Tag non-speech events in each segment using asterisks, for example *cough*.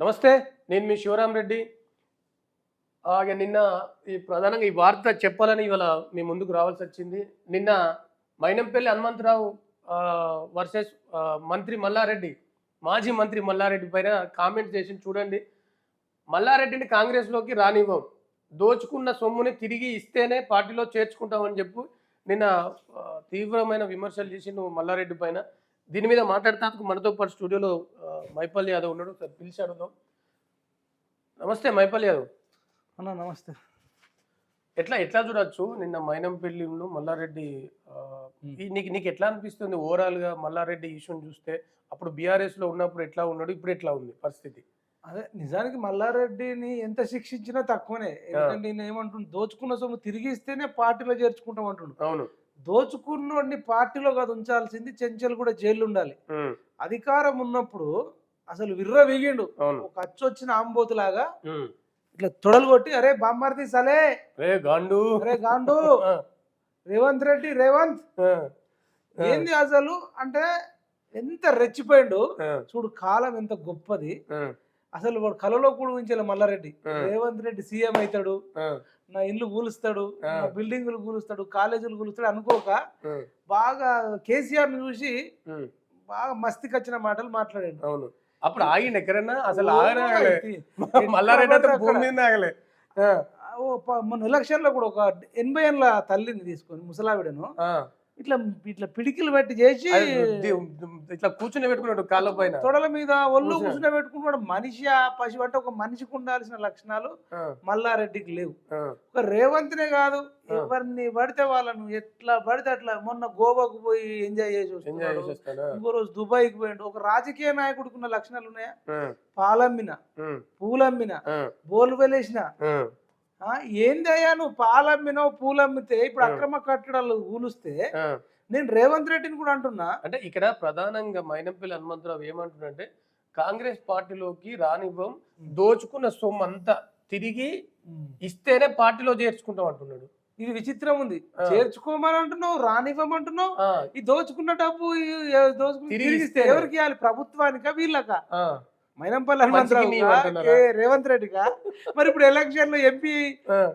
నమస్తే నేను మీ శివరాం రెడ్డి. ఆ, నిన్న ఈ ప్రధానంగా ఈ వార్త చెప్పాలని ఇవాళ మీ ముందుకు రావాల్సి వచ్చింది. నిన్న మైనంపల్లి హనుమంతరావు వర్సెస్ మంత్రి మల్లారెడ్డి మాజీ మంత్రి మల్లారెడ్డి పైన కామెంట్ చేసి చూడండి. మల్లారెడ్డిని కాంగ్రెస్లోకి రానివ్వం. దోచుకున్న సొమ్ముని తిరిగి ఇస్తేనే పార్టీలో చేర్చుకుంటామని చెప్పు నిన్న తీవ్రమైన విమర్శలు చేసి నువ్వు మల్లారెడ్డి పైన. దీని మీద మాట్లాడతానికి మనతో పాటు స్టూడియోలో ఆ, మైపల్లి యాదవ్ ఉన్నాడు. సార్ పిలిచి అడుగుదాం నమస్తే మైపల్లి యాదవ్. అన్న నమస్తే. ఎట్లా ఎట్లా చూడొచ్చు? నిన్న మైనంపల్లి మల్లారెడ్డి నీకు నీకు ఎట్లా అనిపిస్తుంది ఓవరాల్గా మల్లారెడ్డి ఇష్యూని చూస్తే? అప్పుడు బీఆర్ఎస్లో ఉన్నప్పుడు ఎట్లా ఉన్నాడు? ఇప్పుడు ఎట్లా ఉంది పరిస్థితి? అదే నిజానికి మల్లారెడ్డిని ఎంత శిక్షించినా తక్కువనే. నేను ఏమంటుండు? దోచుకున్న సొమ్ము తిరిగి ఇస్తేనే పార్టీలో చేర్చుకుంటాం అంటుండు. అవును. దోచుకున్నోడిని పార్టీలో కాదు ఉంచాల్సింది చెంచల్ కూడా జైలు ఉండాలి. అధికారం ఉన్నప్పుడు అసలు విర్ర వీగిండు. ఒక అచ్చు వచ్చిన ఆంబోతులాగా. ఇట్లా తొడలు కొట్టి అరే బామ్మర్ది సలే! రే గాండు! అరే గాండు! *laughs* రేవంత్ రెడ్డి రేవంత్! ఏంది అసలు? అంటే ఎంత రెచ్చిపోయిండు. చూడు కాలం ఎంత గొప్పది. అసలు వాడు కలలో కూడా ఉంచాలి మల్లారెడ్డి. రేవంత్ రెడ్డి సీఎం అవుతాడు. నా ఇల్లు కూలుస్తాడు. నా బిల్డింగులు కూలుస్తాడు. కాలేజీలు కూలుస్తాడు అనుకోక బాగా కేసీఆర్ని చూసి బాగా మస్తికి వచ్చిన మాటలు మాట్లాడాడు. అవును. అప్పుడు ఆగిండు ఎక్కడన్నా? అసలు. మల్లారెడ్డి భూమి ఆగలే. మొన్న ఎలక్షన్లో కూడా ఒక ఎనభై ఏళ్ళ తల్లిని తీసుకొని ముసలావిడను. ఇట్లా ఇట్లా పిడికిలు పెట్టి చేసి ఇట్లా కూర్చుని పెట్టుకున్నాడు కాళ్ళ పైన. తొడల మీద ఒళ్ళు కూర్చుని. పెట్టుకున్నాడు. మనిషి ఆ పశువు అంటే ఒక మనిషికి ఉండాల్సిన లక్షణాలు మల్లారెడ్డికి లేవు. ఒక రేవంత్నే కాదు. ఎవరిని పడితే వాళ్ళను ఎట్లా పడితే అట్లా మొన్న గోవాకు పోయి ఎంజాయ్ చేసి వస్తున్నాడు. చేసేస్తానా ఇంకో రోజు దుబాయ్కి పోయిండు. ఒక రాజకీయ నాయకుడికి ఉన్న లక్షణాలు ఉన్నాయా? పాలమ్మిన పూలమ్మిన బోలు వెలేసిన ఏందయ్యా నువ్వు పాలమ్మినో పూలమ్మితే ఇప్పుడు. అక్రమ కట్టడాలు కూలుస్తే ఆ. నేను రేవంత్ రెడ్డిని కూడా అంటున్నా. అంటే ఇక్కడ ప్రధానంగా మైనంపల్లి హనుమంతరావు ఏమంటున్నాడంటే కాంగ్రెస్ పార్టీలోకి రానివ్వం దోచుకున్న సొమ్ము అంతా తిరిగి ఇస్తేనే పార్టీలో చేర్చుకుంటాం అంటున్నాడు. ఇది విచిత్రం ఉంది. చేర్చుకోమని అంటున్నావు రానివ్వమంటున్నావు ఈ దోచుకున్న డబ్బు ఈ- ఈ దోచుకుని తిరిగి తిరిగి ఇస్తే ఇస్తేనే. ఎవరికి ఇవ్వాలి? ప్రభుత్వానికా వీళ్ళకా? మైనంపల్లి హనుమంతరావు? రేవంత్ రెడ్డిగా మరి ఇప్పుడు ఎలక్షన్లో ఎంపీ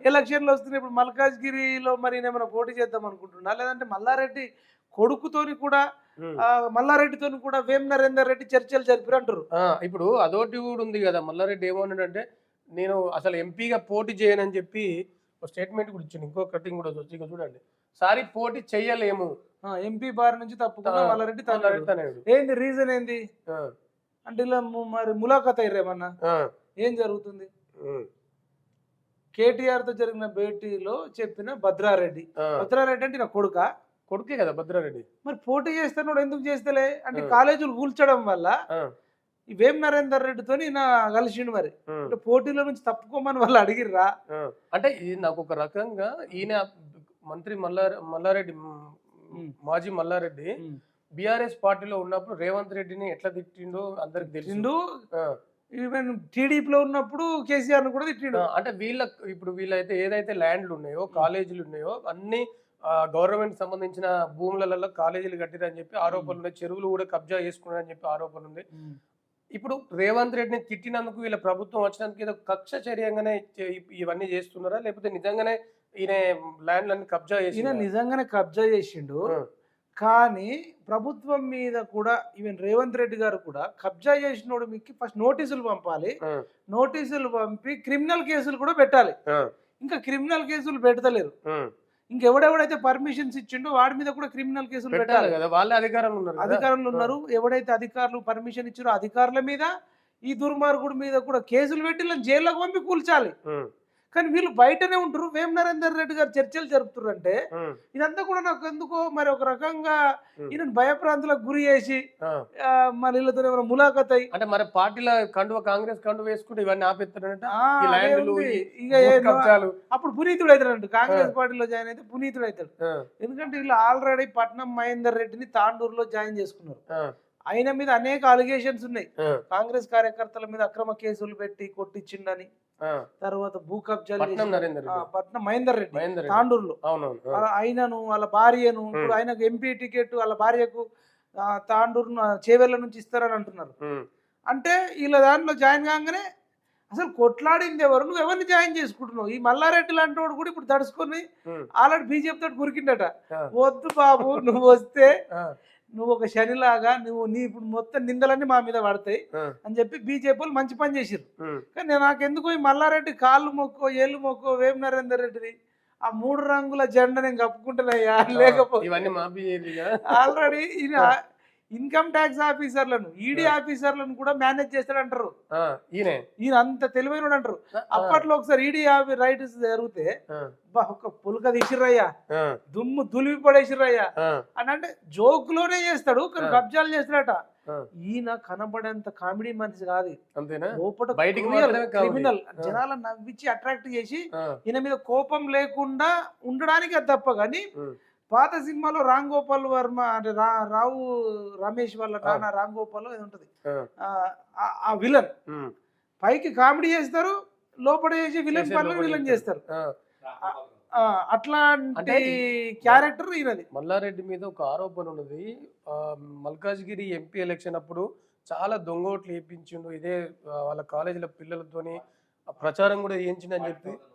ఎలక్షన్లో వస్తున్నాయి ఇప్పుడు మల్కాజ్గిరిలో మరి ఏమైనా పోటీ చేద్దాం అనుకుంటున్నా? లేదంటే మల్లారెడ్డి కొడుకుతోని కూడా మల్లారెడ్డితోని కూడా వేం నరేందర్ రెడ్డి చర్చలు జరిపారు అంటారు ఇప్పుడు అదోటి కూడా ఉంది కదా మల్లారెడ్డి ఏమన్నాడంటే నేను అసలు ఎంపీగా పోటీ చేయనని చెప్పి ఒక స్టేట్మెంట్ కూడా ఇచ్చిండు ఇంకో కటింగ్ కూడా వచ్చి ఇక చూడండి. సారి పోటీ చెయ్యలేము. ఎంపీ బారి నుంచి తప్పుకున్నా ఆ, మల్లారెడ్డి తన్నాడు. ఏంది రీజన్ ఏంది? అంటే ఇలా మరి ములాఖత్ అయ్యారేమన్నా ఏం జరుగుతుంది? కేటీఆర్తో జరిగిన భేటీలో చెప్పిన భద్రారెడ్డి. భద్రారెడ్డి అంటే నా కొడుక? కొడుకే కదా భద్రారెడ్డి. మరి పోటీ చేస్తున్నాడు ఎందుకు చేస్తలే? అంటే. కాలేజీలు కూల్చడం వల్ల ఆ, ఈ వేం నరేందర్ రెడ్డితోని నా కలిసిండు మరి. అంటే పోటీలో నుంచి తప్పుకోమని వాళ్ళు అడిగిర్రా? అంటే ఇది నాకు ఒక రకంగా ఈయన మంత్రి మల్లారె మల్లారెడ్డి. మాజీ మల్లారెడ్డి బీఆర్ఎస్ పార్టీలో ఉన్నప్పుడు రేవంత్ రెడ్డిని ఎట్లా తిట్టిండో అందరికి తెలిసిండు ఈవెన్ టీడీపీలో ఉన్నప్పుడు కేసీఆర్ కూడా తిట్టిండు. అంటే వీళ్ళ ఇప్పుడు వీళ్ళైతే ఏదైతే ల్యాండ్లు ఉన్నాయో కాలేజీలు ఉన్నాయో అన్ని గవర్నమెంట్ సంబంధించిన భూములలో కాలేజీలు కట్టిరని చెప్పి ఆరోపణలు ఉన్నాయి. చెరువులు కూడా కబ్జా చేసుకున్నారని చెప్పి ఆరోపణ ఉంది ఇప్పుడు రేవంత్ రెడ్డిని తిట్టినందుకు వీళ్ళ ప్రభుత్వం వచ్చినందుకు ఏదో కక్ష చర్యంగానే ఇవన్నీ చేస్తున్నారా? లేకపోతే నిజంగానే ఈయన ల్యాండ్లన్నీ కబ్జా చేసిన నిజంగానే కబ్జా చేసిండు. కానీ ప్రభుత్వం మీద కూడా ఈవెన్ రేవంత్ రెడ్డి గారు కూడా కబ్జా చేసినోడు మీకు ఫస్ట్ నోటీసులు పంపాలి. నోటీసులు పంపి క్రిమినల్ కేసులు కూడా పెట్టాలి. ఇంకా క్రిమినల్ కేసులు పెడతలేరు. ఇంకెవడెవడైతే పర్మిషన్స్ ఇచ్చిండో వాడి మీద కూడా క్రిమినల్ కేసులు పెట్టాలి కదా వాళ్ళే అధికారంలో ఉన్నారు అధికారులు ఉన్నారు. ఎవడైతే అధికారులు పర్మిషన్ ఇచ్చారో అధికారుల మీద ఈ దుర్మార్గుడి మీద కూడా కేసులు పెట్టి జైల్లోకి పంపి కూల్చాలి. కానీ వీళ్ళు బయటనే ఉంటారు వేం నరేందర్ రెడ్డి గారు చర్చలు జరుపుతారు అంటే ఉమ్, ఇదంతా కూడా నాకు ఎందుకో మరి ఒక రకంగా. ఈయన భయప్రాంతులకు గురి చేసి మరి వీళ్ళతో ఏమైనా ములాఖత్ అయ్యి అంటే మరి పార్టీల కండువ కాంగ్రెస్ కండువ వేసుకుంటే ఇవన్నీ ఆపేస్తారంట అప్పుడు పునీతుడు అవుతాడు కాంగ్రెస్ పార్టీలో జాయిన్ అయితే పునీతుడు అవుతాడు ఎందుకంటే వీళ్ళు ఆల్రెడీ పట్నం మహేందర్ రెడ్డిని తాండూరులో జాయిన్ చేసుకున్నారు. ఆయన మీద అనేక అలిగేషన్స్ ఉన్నాయి. కాంగ్రెస్ కార్యకర్తల మీద అక్రమ కేసులు పెట్టి కొట్టించిండని. తర్వాత భూ కబ్జాలు పట్నం మహేందర్ రెడ్డి తాండూరులో. ఆయనను వాళ్ళ భార్యను ఇప్పుడు ఆయనకు ఎంపీ టికెట్ వాళ్ళ భార్యకు తాండూరు చేవెళ్ళ నుంచి ఇస్తారని అంటున్నారు. అంటే వీళ్ళ దాంట్లో జాయిన్ కాగానే అసలు కొట్లాడింది ఎవరు? నువ్వు ఎవరిని జాయిన్ చేసుకుంటున్నావు? ఈ మల్లారెడ్డి లాంటి వాడు కూడా ఇప్పుడు దడుచుకొని ఉమ్, ఆల్రెడీ బీజేపీ తోటి గురికిండట. వద్దు బాబు నువ్వు వస్తే నువ్వు ఒక శనిలాగా నువ్వు నీ ఇప్పుడు మొత్తం నిందలన్నీ మా మీద పడతాయి అని చెప్పి బీజేపీ వాళ్ళు మంచి పని చేసిర్రు. ఉమ్, కానీ నాకెందుకు ఈ మల్లారెడ్డి కాళ్ళు మొక్కో ఏళ్ళు మొక్కో వేం నరేందర్ రెడ్డిది ఆ మూడు రంగుల జెండా నేను కప్పుకుంటున్నాయా లేకపోతే ఆల్రెడీ ఇన్కమ్ ట్యాక్స్ ఆఫీసర్లను ఈడీ ఆఫీసర్లను కూడా మేనేజ్ చేస్తాడంటారు. ఈయనే. ఈయన అంత తెలివైన అంటారు అప్పట్లో ఒకసారి ఈడీ రైట్స్ జరిగితే ఒక పులక తీసిర్రయ్యా. దుమ్ము దులిపి పడేసిర్రయ్యా. అని అంటే జోక్లోనే చేస్తాడు కానీ. కబ్జాలు చేస్తాడట. ఈయన కనబడేంత కామెడీ మనిషి కాదు. లోపల. క్రిమినల్. జనాలను నవ్వించి అట్రాక్ట్ చేసి ఈయన మీద కోపం లేకుండా ఉండడానికి అది తప్ప కానీ పాత సినిమాలో రామ్ గోపాల్ వర్మ అంటే రా రావు రమేష్ వాళ్ళ. నాన్న రామ్ గోపాల్ ఏదో ఉంటది. ఆ, విలన్. పైకి కామెడీ చేస్తారు లోపల చేసి విలన్ పనులు విలన్ చేస్తారు. అట్లాంటి అంటే క్యారెక్టర్ ఈయనది. మల్లారెడ్డి మీద ఒక ఆరోపణ ఉన్నది. మల్కాజ్గిరి ఎంపీ ఎలక్షన్ అప్పుడు చాలా దొంగ ఓట్లు వేయించిండు ఇదే వాళ్ళ కాలేజీల పిల్లలతోని ప్రచారం కూడా చేయించిండని చెప్పి ఆ,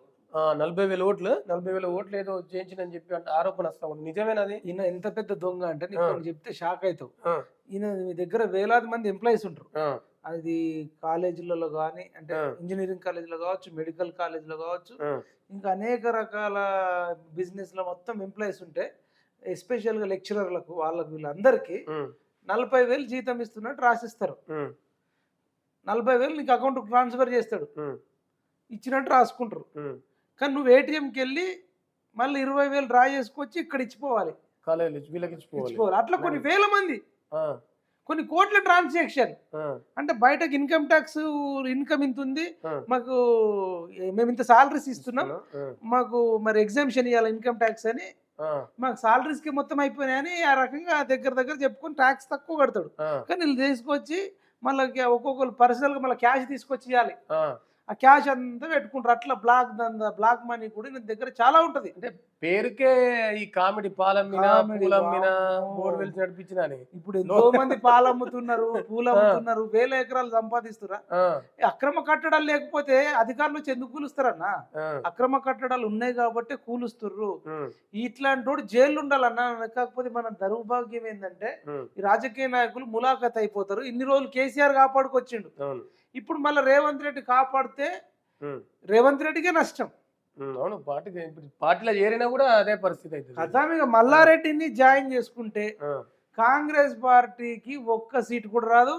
నలభై వేల ఓట్లు నలభై వేల ఓట్లు ఏదో చేయించిందని చెప్పి అంటే ఆరోపణ వస్తా ఉంది. నిజమేనది ఈయన ఎంత పెద్ద దొంగ అంటే నీకు చెప్తే షాక్ అవుతావు ఈయన మీ దగ్గర వేలాది మంది ఎంప్లాయీస్ ఉంటారు. అది కాలేజీలలో కానీ అంటే. ఇంజనీరింగ్ కాలేజీలో కావచ్చు మెడికల్ కాలేజీలో కావచ్చు ఇంకా అనేక రకాల బిజినెస్లో మొత్తం ఎంప్లాయీస్ ఉంటే ఎస్పెషల్గా లెక్చరర్లకు వాళ్ళకు వీళ్ళందరికీ నలభై వేలు జీతం ఇస్తున్నట్టు రాసిస్తారు. నలభై వేలు నీకు అకౌంట్కి ట్రాన్స్ఫర్ చేస్తాడు. ఇచ్చినట్టు రాసుకుంటారు. కానీ నువ్వు ఏటీఎంకి వెళ్ళి మళ్ళీ ఇరవై వేలు డ్రా చేసుకొచ్చి ఇక్కడ ఇచ్చిపోవాలి. వీళ్ళకి అట్లా కొన్ని వేల మంది. కొన్ని కోట్ల ట్రాన్సాక్షన్ అంటే బయటకు ఇన్కమ్ ట్యాక్స్ ఇన్కమ్ ఇంత ఉంది. మాకు మేము ఇంత సాలరీస్ ఇస్తున్నాం. మాకు మరి ఎగ్జామ్షన్ ఇవ్వాలి ఇన్కమ్ ట్యాక్స్ అని. మాకు సాలరీస్కి మొత్తం అయిపోయినాయని ఆ రకంగా దగ్గర దగ్గర చెప్పుకొని ట్యాక్స్ తక్కువ కడతాడు. కానీ వీళ్ళు తీసుకొచ్చి మళ్ళీ ఒక్కొక్కరు పర్సనల్గా మళ్ళీ క్యాష్ తీసుకొచ్చి ఇవ్వాలి ఆ. క్యాష్ అంతా పెట్టుకుంటారు. అట్లా బ్లాక్ దందా బ్లాక్ మనీ కూడా ఈయన దగ్గర చాలా ఉంటది. పేరుకే ఈ కామెడీ పాలమ్మినా. బోర్వెల్స్ నడిపించిన ఇప్పుడు ఎంతో మంది పాలు అమ్ముతున్నారు *laughs* పూలు అమ్ముతున్నారు వేల ఎకరాలు సంపాదిస్తురా. అక్రమ కట్టడాలు లేకపోతే అధికారులు ఎందుకు కూలుస్తారన్నా? అక్రమ కట్టడాలు ఉన్నాయి కాబట్టి కూలుస్తుర్రు. ఇట్లాంటి వాడు జైలు ఉండాలన్నా కాకపోతే మన దౌర్భాగ్యం ఏంటంటే ఈ రాజకీయ నాయకులు ములాఖత్ అయిపోతారు. ఇన్ని రోజులు కేసీఆర్ కాపాడుకొచ్చిండు. ఇప్పుడు మళ్ళీ రేవంత్ రెడ్డి కాపాడితే రేవంత్ రెడ్డికే నష్టం. అవును ఇప్పుడు పార్టీలో చేరినా కూడా అదే పరిస్థితి అవుతుంది. కథామిగా మల్లారెడ్డిని జాయిన్ చేసుకుంటే కాంగ్రెస్ పార్టీకి ఒక్క సీట్ కూడా రాదు.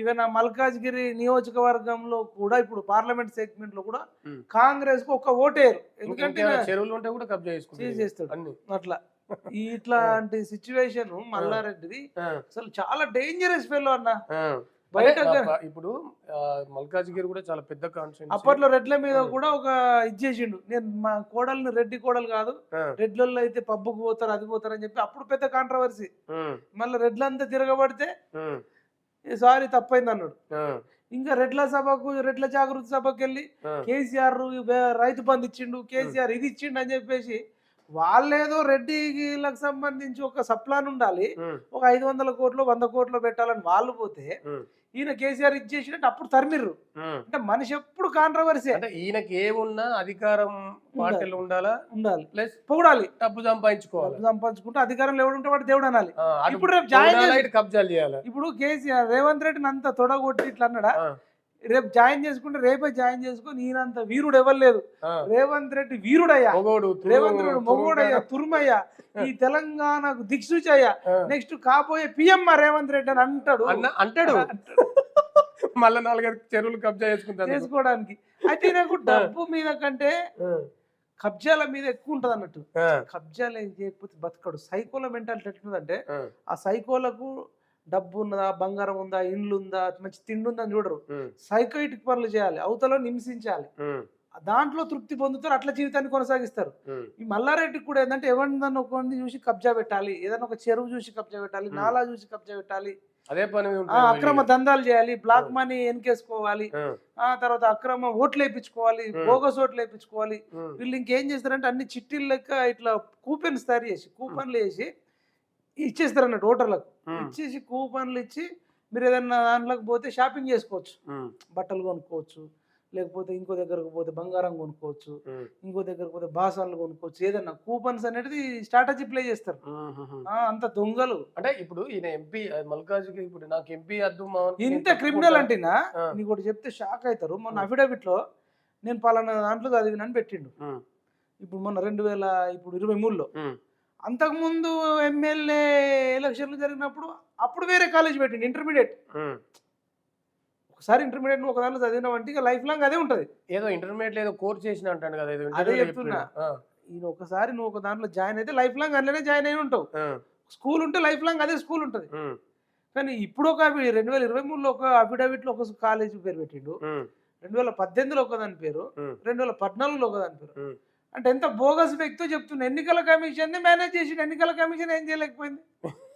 ఈవెన్ ఆ మల్కాజ్గిరి నియోజకవర్గంలో కూడా ఇప్పుడు పార్లమెంట్ సెగ్మెంట్లో కూడా. కాంగ్రెస్కు ఒక్క ఓటేరు ఎందుకంటే ఇంకేమైనా చెరువులు ఉంటే కూడా కబ్జా చేసుకుంటారు. చేసేస్తాడు అన్ని. అట్లా. *laughs* ఇట్లాంటి సిచ్యువేషన్ మల్లారెడ్డిది అసలు చాలా డేంజరస్ ఫెలో అన్న. బయట ఇప్పుడు ఆ, మల్కాజ్గిరి కూడా చాలా పెద్ద కాన్స్టిట్యూన్సీ అప్పట్లో రెడ్ల మీద. కూడా ఒక ఇచ్చేసిండు నేను మా కోడల్ని రెడ్డి కోడలు కాదు రెడ్లలో అయితే పబ్బుకు పోతారు అది పోతారు అని చెప్పి అప్పుడు పెద్ద కాంట్రవర్సీ మళ్ళీ రెడ్లంతా తిరగబడితే సారీ తప్పైంది అన్నాడు. ఇంకా రెడ్ల సభకు రెడ్ల జాగృతి సభకు వెళ్ళి కేసీఆర్ రైతు బంధు ఇచ్చిండు కేసీఆర్ ఇది ఇచ్చిండు అని చెప్పేసి వాళ్ళేదో రెడ్డిలకు సంబంధించి ఒక సప్లాన్ ఉండాలి ఒక ఐదు వందల కోట్లు వంద కోట్లు పెట్టాలని వాళ్ళు పోతే ఈయన కేసీఆర్ ఇచ్చేసినట్టు అప్పుడు తరిమిర్రు. అంటే మనిషి ఎప్పుడు కాంట్రవర్సీ. అంటే ఈయనకి ఏమున్నా అధికారం పార్టీలో ఉండాలా? ఉండాలి. ప్లస్ పొగడాలి. డబ్బు సంపాదించుకోవాలి. డబ్బు సంపాదించుకుంటే అధికారంలో ఎవడుంటే వాడు దేవుడు అనాలి. ఇప్పుడు రేపు జాయిన్ కబ్జాలు చేయాలి? ఇప్పుడు కేసీఆర్ రేవంత్ రెడ్డిని అంత తొడగొట్టి ఇట్లా అన్నాడా? రేపు జాయిన్ చేసుకుంటే రేపే జాయిన్ చేసుకుని ఈయనంత వీరుడు ఎవరు లేదు. రేవంత్ రెడ్డి వీరుడయ్యా. రేవంత్ రెడ్డి మొగోడయ్యా తురుము, తురుమయ్యా. ఈ తెలంగాణకు దిక్సూచి అయ్యా. ఆ. నెక్స్ట్ కాబోయే పిఎం రేవంత్ రెడ్డి అని అంటాడు. అంటాడు. మళ్ళా నాలుగైదు చెరువులు కబ్జా చేసుకుంటాను. చేసుకోవడానికి. అయితే నాకు డబ్బు మీద కంటే కబ్జాల మీద ఎక్కువ ఉంటది అన్నట్టు. కబ్జాలు ఏం చేయకపోతే బతకడు. సైకోల మెంటాలిటీ ఎట్లుందంటే ఆ సైకోలకు డబ్బు ఉన్నదా బంగారం ఉందా ఇండ్లు ఉందా మంచి తిండి ఉందా అని చూడరు. సైకోయిటిక్ పనులు చేయాలి అవతల హింసించాలి. దాంట్లో తృప్తి పొందుతారు అట్లా జీవితాన్ని కొనసాగిస్తారు. ఈ మల్లారెడ్డికి కూడా ఏంటంటే ఎవరిని ఒకరిని చూసి కబ్జా పెట్టాలి ఏదైనా ఒక చెరువు చూసి కబ్జా పెట్టాలి. నాలా చూసి కబ్జా పెట్టాలి. అదే పని అక్రమ దందాలు చేయాలి బ్లాక్. మనీ ఎన్కేసుకోవాలి ఆ, తర్వాత అక్రమ ఓట్లు వేయించుకోవాలి. బోగస్ ఓట్లు వేయించుకోవాలి. వీళ్ళు ఇంకేం చేస్తారంటే అన్ని చిట్టీలు లెక్క ఇట్లా కూపెన్స్ తయారు చేసి కూపన్లు వేసి ఇచ్చేస్తారు అన్నట్టు ఓటర్లకు ఇచ్చేసి కూపన్లు ఇచ్చి మీరు ఏదైనా దాంట్లోకి పోతే షాపింగ్ చేసుకోవచ్చు. బట్టలు కొనుక్కోవచ్చు లేకపోతే ఇంకో దగ్గరకు పోతే బంగారం కొనుక్కోవచ్చు ఇంకో దగ్గరకు పోతే బాసాలు కొనుక్కోవచ్చు ఏదన్నా కూపన్స్ అనేది స్ట్రాటజీ ప్లే చేస్తారు. అంత దొంగలు. అంటే ఇప్పుడు ఈయన ఎంపీ మల్కాజ్కి ఇప్పుడు నాకు ఎంపీ అద్దు ఇంత క్రిమినల్. అంటేనా. నీకు ఒకటి చెప్తే షాక్ అవుతారు మొన్న. అఫిడవిట్లో నేను పలానా దాంట్లో చదివినని పెట్టిండు. ఇప్పుడు మొన్న రెండు వేల ఇప్పుడు ఇరవై మూడులో అంతకుముందు ఎమ్మెల్యే ఎలక్షన్లు జరిగినప్పుడు అప్పుడు వేరే కాలేజ్ పెట్టిండు ఇంటర్మీడియట్. ఒకసారి ఇంటర్మీడియట్ ఒక దాంట్లో చదివినామంటే ఇక లైఫ్ లాంగ్ అదే ఉంటుంది. ఏదో ఇంటర్మీడియట్ ఏదో కోర్స్ చేసిన అంటాడు కదా అదే చెప్తున్నా. ఈయన ఒకసారి నువ్వు ఒక దాంట్లో జాయిన్ అయితే లైఫ్ లాంగ్ అందులోనే జాయిన్ అయి ఉంటావు. స్కూల్ ఉంటే లైఫ్ లాంగ్ అదే స్కూల్ ఉంటుంది. కానీ ఇప్పుడు ఒక రెండు వేల ఇరవై మూడులో ఒక అఫిడవిట్లో ఒక కాలేజ్ పేరు పెట్టిండు. రెండు వేల పద్దెనిమిదిలో ఒకదాని పేరు. రెండు వేల పద్నాలుగులో ఒకదాని పేరు. అంటే ఎంత బోగస్ వ్యక్తో చెప్తున్నా ఎన్నికల కమిషన్ని మేనేజ్ చేసి ఎన్నికల కమిషన్ ఏం చేయలేకపోయింది?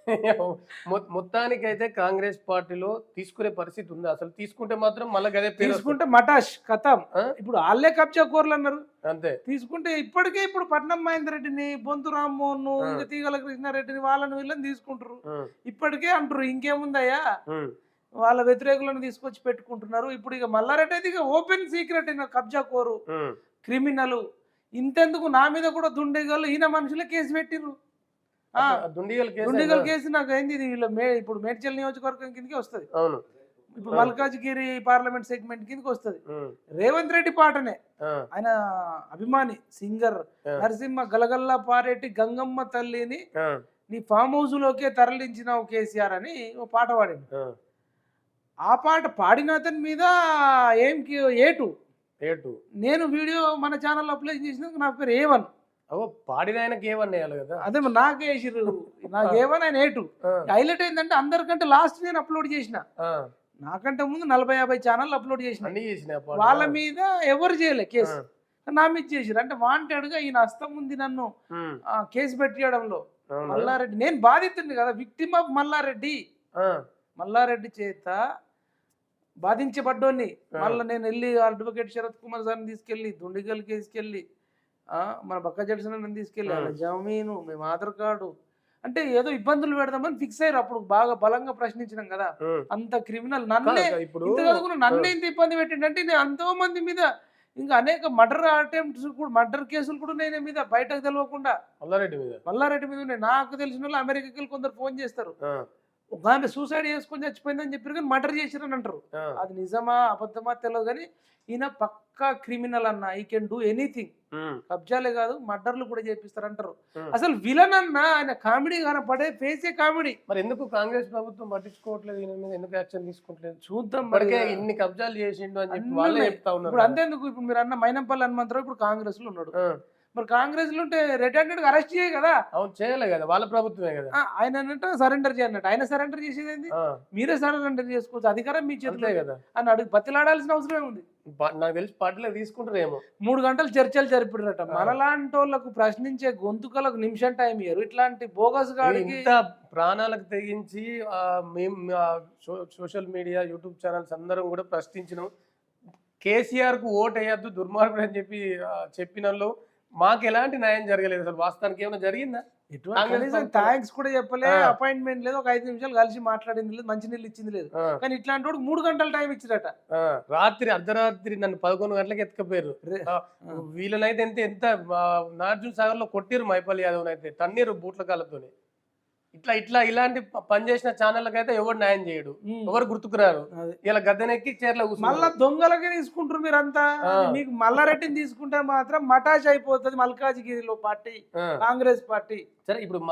*laughs* మొ- మొత్తానికైతే కాంగ్రెస్ పార్టీలో తీసుకునే పరిస్థితి ఉంది. అసలు తీసుకుంటే మాత్రం మళ్ళీ గదే పేరు తీసుకుంటే మటాష్ కథం? ఇప్పుడు వాళ్ళే కబ్జా కోర్లు అన్నారు. అంతే. తీసుకుంటే ఇప్పటికే ఇప్పుడు పట్నం మహేందర్ రెడ్డిని బొంతు రామ్మోహన్. ఇంకా తీగల కృష్ణారెడ్డిని వాళ్ళని వీళ్ళని తీసుకుంటారు ఇప్పటికే అంటారు ఇంకేముందయ్యా? వాళ్ళ వ్యతిరేకులను తీసుకొచ్చి పెట్టుకుంటున్నారు. ఇప్పుడు ఇక మల్లారెడ్డి అయితే ఇక ఓపెన్ సీక్రెట్ కబ్జా కోరు. క్రిమినల్. ఇంతెందుకు నా మీద కూడా దుండేగాళ్ళు ఈయన మనుషులే కేసు పెట్టిర్రు. దుండిగల్ కేసు దుండేగల్ నాకు అయింది ఇది వీళ్ళ మే ఇప్పుడు మేడ్చల్ నియోజకవర్గం కిందకి వస్తుంది. అవును. ఇప్పుడు. మల్కాజ్గిరి పార్లమెంట్ సెగ్మెంట్ కిందకి వస్తుంది. రేవంత్ రెడ్డి పాటనే. ఆయన అభిమాని సింగర్. నరసింహ గలగల్లా పారేటి గంగమ్మ తల్లిని నీ ఫామ్ హౌస్ లోకే తరలించినావు కేసీఆర్ అని ఓ పాట పాడింది ఆ. పాట పాడిన అతని మీద ఏం ఏటు? నేను వీడియో మన ఛానల్ అప్లై చేసినందుకు నా పేరు ఏవన్ అవో పాడిన ఆయనకి ఏమన్నాయాలి కదా. అదే నాకే వేసిర్రు. నాకు ఏవన్ ఆయన ఏటు ఆ, హైలైట్ ఏంటంటే అందరికంటే లాస్ట్ నేను అప్లోడ్ చేసిన. నాకంటే ముందు నలభై యాభై ఛానల్ అప్లోడ్ చేసిన. వాళ్ళ మీద ఎవరు చేయలే కేసు. నా మీద చేసిర్రు. అంటే వాంటెడ్గా ఈయన హస్తం ఉంది నన్ను కేసు పెట్టియడంలో? మల్లారెడ్డి. నేను బాధితుడిని కదా. Victim of Mallareddy. మల్లారెడ్డి చేత బాధించబడ్డోని. మళ్ళీ నేను వెళ్ళి అడ్వకేట్ శరత్ కుమార్ సార్ని తీసుకెళ్ళి దుండిగల్ కేసుకెళ్ళి ఆ, మన బక్క జడ్సన్ తీసుకెళ్ళి. వాళ్ళ జమీను మేము ఆధార్ కార్డు అంటే ఏదో ఇబ్బందులు పెడదామని ఫిక్స్ అయ్యారు అప్పుడు బాగా బలంగా ప్రశ్నించినాం కదా. అంత క్రిమినల్ నన్నే ఇప్పుడు నన్నే ఇంత ఇబ్బంది పెట్టిండంటే నేను ఎంతో మంది మీద ఇంకా అనేక మర్డర్ అటెంప్ట్స్ కూడా మర్డర్ కేసులు కూడా నేను మీద బయటకు తెలియకుండా మల్లారెడ్డి మీద. మల్లారెడ్డి మీద ఉన్నాయి. నాకు తెలిసిన వాళ్ళు అమెరికాకి వెళ్ళి కొందరు ఫోన్ చేస్తారు. ఒక ఆమె సూసైడ్ చేసుకొని చచ్చిపోయిందని చెప్పారు కానీ మర్డర్ చేసిరని అంటారు అది నిజమా అబద్ధమా తెలియదు కానీ ఈయన పక్కా క్రిమినల్ అన్న ఈ కెన్ డూ ఎనీథింగ్ కబ్జాలే కాదు మర్డర్లు కూడా చేపిస్తారు అంటారు. అసలు విలన్ అన్న ఆయన కామెడీ కనపడే ఫేసే కామెడీ. మరి ఎందుకు కాంగ్రెస్ ప్రభుత్వం పట్టించుకోవట్లేదు ఈయన మీద? ఎందుకు యాక్షన్ తీసుకుంటలేదు? చూద్దాం మరి. ఇన్ని కబ్జాలు చేసిండు అని చెప్పి వాళ్ళే. చెప్తా ఉన్నారు ఇప్పుడు. అంతేందుకు? ఇప్పుడు మీరు అన్న మైనంపల్లి హనుమంతరావు ఇప్పుడు కాంగ్రెస్లో ఉన్నాడు మరి కాంగ్రెస్లో ఉంటే రెడ్ హ్యాండెడ్ అరెస్ట్ చేయ కదా. అవును చేయలే కదా. వాళ్ళ ప్రభుత్వమే కదా. ఆయన అన్నట్టు సరెండర్ చేయన్నట్టు ఆయన సరెండర్ చేసేది మీరే సరెండర్ చేసుకోవచ్చు. అధికారం మీ చేతిలో కదా. అని అడుగు. బతిలాడాల్సిన అవసరం ఉంది. నాకు తెలిసి పార్టీలో తీసుకుంటారేమో. మూడు గంటలు చర్చలు జరిపిడట. మనలాంటి వాళ్ళకు ప్రశ్నించే గొంతుకలకు నిమిషం టైం ఇయ్యరు. ఇట్లాంటి బోగస్ గాడికి ప్రాణాలకు తెగించి మేము సోషల్ మీడియా యూట్యూబ్ ఛానల్స్ అందరం కూడా ప్రశ్నించినాం. కేసీఆర్కు ఓట్ వేయద్దు దుర్మార్గుడు అని చెప్పి ఆ, చెప్పిన వాళ్ళు మాకు ఎలాంటి న్యాయం జరగలేదు అసలు. వాస్తవానికి ఏమైనా జరిగిందా? థ్యాంక్స్ కూడా చెప్పలే. అపాయింట్మెంట్ లేదు ఒక ఐదు నిమిషాలు కలిసి మాట్లాడింది లేదు మంచి నీళ్ళు ఇచ్చింది లేదు. కానీ ఇట్లాంటి వాడు మూడు గంటల టైం ఇచ్చిరట. ఆ, రాత్రి అర్ధరాత్రి నన్ను పదకొండు గంటలకు ఎత్తుకపోయారు వీళ్ళనైతే ఎంత ఎంత ఆ, నాగార్జున సాగర్లో కొట్టిరు మైపల్లి యాదవ్ అయితే తన్నీరు బూట్ల కాళ్ళతోని. ఇట్లా ఇట్లా ఇలాంటి పని చేసిన ఛానళ్ళకి అయితే ఎవరు న్యాయం చేయడు. ఎవరు గుర్తుకురారు. ఇలా గద్దెనెక్కి చీరలో మళ్ళా దొంగలకే తీసుకుంటారు మీరంతా. మీకు మల్లారెడ్డిని తీసుకుంటే మాత్రం మటాష్ అయిపోతుంది మల్కాజ్గిరిలో పార్టీ కాంగ్రెస్ పార్టీ సరే ఇప్పుడు